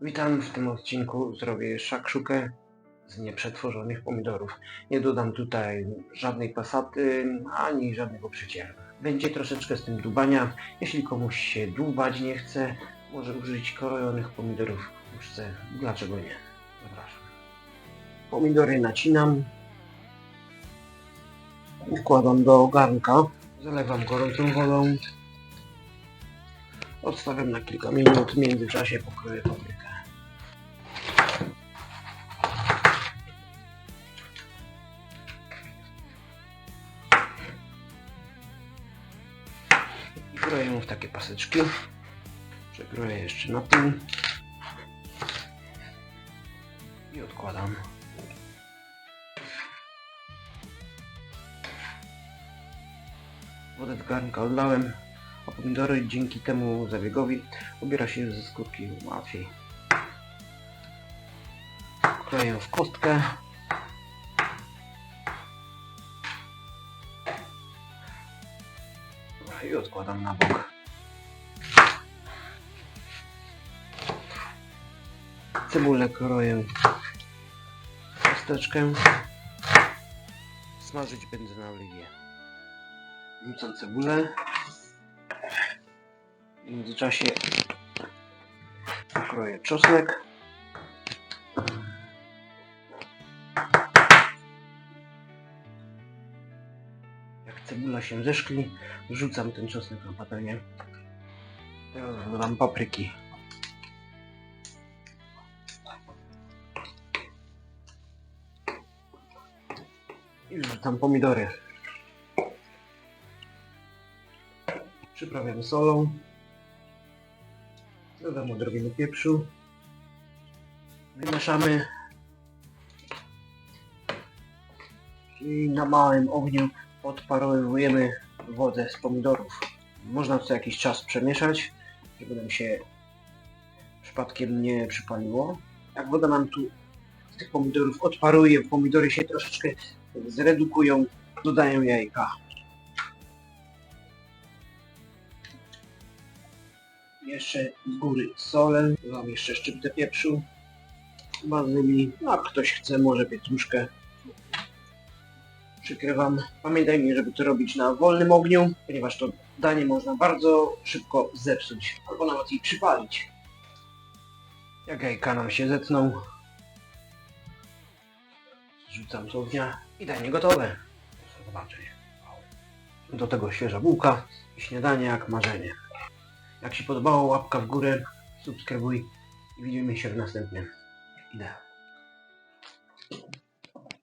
Witam, w tym odcinku zrobię szakszukę z nieprzetworzonych pomidorów. Nie dodam tutaj żadnej pasaty, ani żadnego przycieru. Będzie troszeczkę z tym dłubania. Jeśli komuś się dłubać nie chce, może użyć krojonych pomidorów w puszce. Dlaczego nie? Zapraszam. Pomidory nacinam. Wkładam do garnka. Zalewam gorącą wodą. Odstawiam na kilka minut, w międzyczasie pokroję paprykę. I kroję ją w takie paseczki. Przekroję jeszcze na pół. I odkładam. Wodę z garnka odlałem, a pomidory dzięki temu zabiegowi ubiera się ze skórki łatwiej. Kroję w kostkę. Dobra, I odkładam na bok. Cebulę kroję w kosteczkę. Smażyć będę na oliwie. Wrzucam cebulę. W międzyczasie pokroję czosnek. Cebula się zeszkli, wrzucam ten czosnek na patelnię. Teraz dodam papryki. I wrzucam pomidory. Przyprawiam solą. Dodam odrobinę pieprzu. Wymieszamy. I na małym ogniu odparowujemy wodę z pomidorów. Można co jakiś czas przemieszać, żeby nam się przypadkiem nie przypaliło. Jak woda nam tu z tych pomidorów odparuje, pomidory się troszeczkę zredukują, dodaję jajka. Jeszcze z góry solę, dodam jeszcze szczyptę pieprzu, bazylii, no, a ktoś chce może pietruszkę. Przykrywam. Pamiętajmy, żeby to robić na wolnym ogniu, ponieważ to danie można bardzo szybko zepsuć, albo nawet i przypalić. Jak jajka nam się zetną, zrzucam z ognia i danie gotowe. Zobaczyć. Do tego świeża bułka i śniadanie jak marzenie. Jak się podobało, łapka w górę, subskrybuj i widzimy się w następnym. Idę.